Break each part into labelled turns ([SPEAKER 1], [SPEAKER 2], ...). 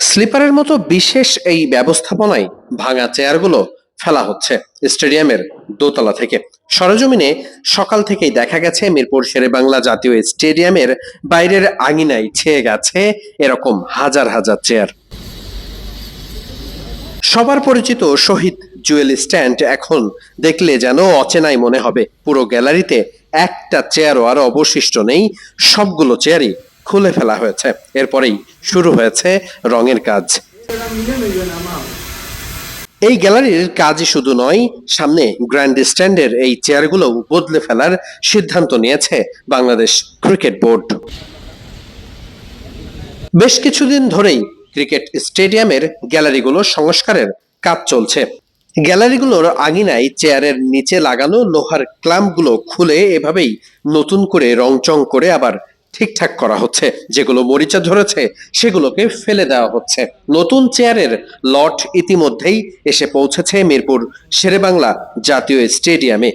[SPEAKER 1] স্লিপারের মতো বিশেষ এই ব্যবস্থাপনায় ভাঙা চেয়ারগুলো ফেলা হচ্ছে স্টেডিয়ামের দোতলা থেকে। সরজমিনে সকাল থেকেই দেখা গেছে মিরপুর শেরেবাংলা জাতীয় স্টেডিয়ামের বাইরের আঙিনায় ছেয়ে গেছে এরকম হাজার হাজার চেয়ার। সবার পরিচিত শহীদ জুয়েল স্ট্যান্ড এখন দেখলে যেন অচেনাই মনে হবে। পুরো গ্যালারিতে একটা চেয়ারও আর অবশিষ্ট নেই, সবগুলো চেয়ারই খুলে ফেলা হয়েছে। এরপরেই শুরু হয়েছে রঙের কাজ। এই গ্যালারির কাজই শুধু নয়, সামনে গ্র্যান্ড স্ট্যান্ডের এই চেয়ারগুলো বদলে ফেলার সিদ্ধান্ত নিয়েছে বাংলাদেশ ক্রিকেট বোর্ড। বেশ কিছুদিন ধরেই ক্রিকেট স্টেডিয়ামের গ্যালারিগুলো সংস্কারের কাজ চলছে। গ্যালারিগুলোর আগিনায় চেয়ারের নিচে লাগানো লোহার ক্লাম্পগুলো খুলে এভাবেই নতুন করে রংচং করে আবার ঠিকঠাক করা হচ্ছে। যেগুলো মরিচা ধরেছে, সেগুলোকে ফেলে দেওয়া হচ্ছে। নতুন চেয়ারের লট ইতিমধ্যেই এসে পৌঁছেছে মিরপুর শেরেবাংলা জাতীয় স্টেডিয়ামে।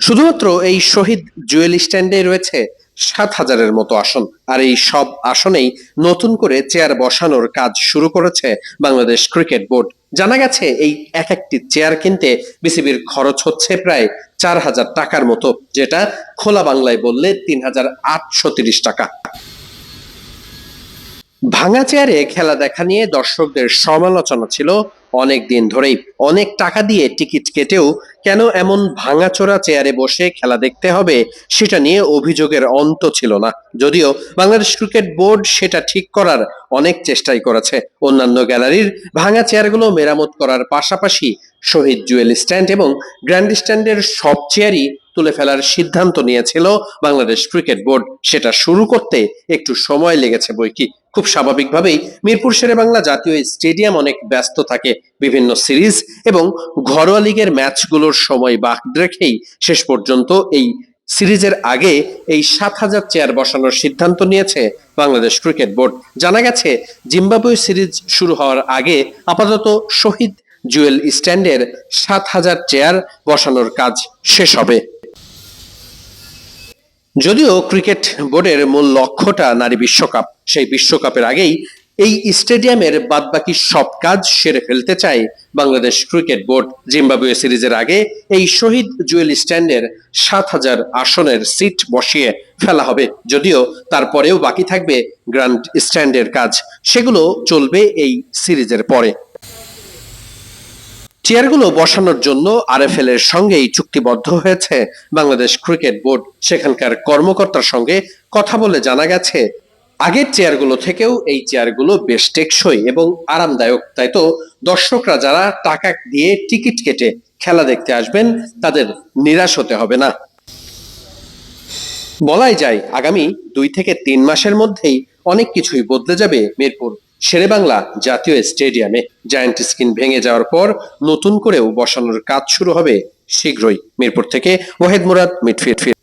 [SPEAKER 1] শুধুমাত্র এই শহীদ জুয়েল স্ট্যান্ডে রয়েছে সাত হাজারের মতো আসন। আর এই সব আসনেই নতুন করে চেয়ার বসানোর কাজ শুরু করেছে বাংলাদেশ ক্রিকেট বোর্ড। জানা গেছে, এই এক একটি চেয়ার কিনতে বিসিবির খরচ হচ্ছে প্রায় চার হাজার টাকার মতো, যেটা খোলা বাংলায় বললে তিন হাজার আটশো তিরিশ টাকা। ভাঙা চেয়ারে খেলা দেখা নিয়ে দর্শকদের সমালোচনা ছিল অনেক দিন ধরেই অনেক টাকা দিয়ে টিকিট কেটেও কেন এমন ভাঙাচোরা চেয়ারে বসে খেলা দেখতে হবে সেটা নিয়ে অভিযোগের অন্ত ছিল না। যদিও বাংলাদেশ ক্রিকেট বোর্ড সেটা ঠিক করার অনেক চেষ্টাই করেছে। অন্যান্য গ্যালারির ভাঙা চেয়ারগুলো মেরামত করার পাশাপাশি শহীদ জুয়েল স্ট্যান্ড এবং গ্র্যান্ড স্ট্যান্ডের সব চেয়ারই তুলে ফেলার সিদ্ধান্ত নিয়েছিল বাংলাদেশ ক্রিকেট বোর্ড। সেটা শুরু করতে একটু সময় লেগেছে বই কি খুব স্বাভাবিকভাবেই মিরপুর শেরেবাংলা জাতীয় স্টেডিয়াম অনেক ব্যস্ত থাকে বিভিন্ন সিরিজ এবং ঘরোয়া লিগের ম্যাচগুলোর সময় বাদ রেখেই শেষ পর্যন্ত এই সিরিজের আগে এই সাত হাজার চেয়ার বসানোর সিদ্ধান্ত নিয়েছে বাংলাদেশ ক্রিকেট বোর্ড। জানা গেছে, জিম্বাবুয়ে সিরিজ শুরু হওয়ার আগে আপাতত শহীদ জুয়েল স্ট্যান্ডের সাত হাজার চেয়ার বসানোর কাজ শেষ হবে। যদিও ক্রিকেট বোর্ডের মূল লক্ষ্যটা নারী বিশ্বকাপ, সেই বিশ্বকাপের আগেই এই স্টেডিয়ামের বাদবাকি সব কাজ সেরে ফেলতে চায় বাংলাদেশ ক্রিকেট বোর্ড। জিম্বাবুয়ে সিরিজের আগে এই শহীদ জুয়েল স্ট্যান্ডের সাত হাজার আসনের সিট বসিয়ে ফেলা হবে, যদিও তারপরেও বাকি থাকবে গ্র্যান্ড স্ট্যান্ডের কাজ। সেগুলো চলবে এই সিরিজের পরে। চেয়ারগুলো বসানোর জন্য আরএফএল এর সঙ্গেই চুক্তিবদ্ধ হয়েছে বাংলাদেশ ক্রিকেট বোর্ড। সেখানকার কর্মকর্তার সঙ্গে কথা বলে জানা গেছে, আগের চেয়ারগুলো থেকেও এই চেয়ারগুলো বেশ টেকসই এবং আরামদায়ক। তাই তো দর্শকরা যারা টাকা দিয়ে টিকিট কেটে খেলা দেখতে আসবেন, তাদের নিরাশ হতে হবে না। বলাই যায়, আগামী দুই থেকে তিন মাসের মধ্যেই অনেক কিছুই বদলে যাবে মিরপুর। শেরেবাংলা জাতীয় স্টেডিয়ামে জায়ান্ট স্ক্রিন ভেঙে যাওয়ার পর নতুন করেও বসানোর কাজ শুরু হবে শীঘ্রই। মিরপুর থেকে ওয়াহেদ মুরাদ মিটফিল্ড